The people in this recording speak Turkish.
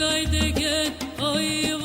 gayde gel ay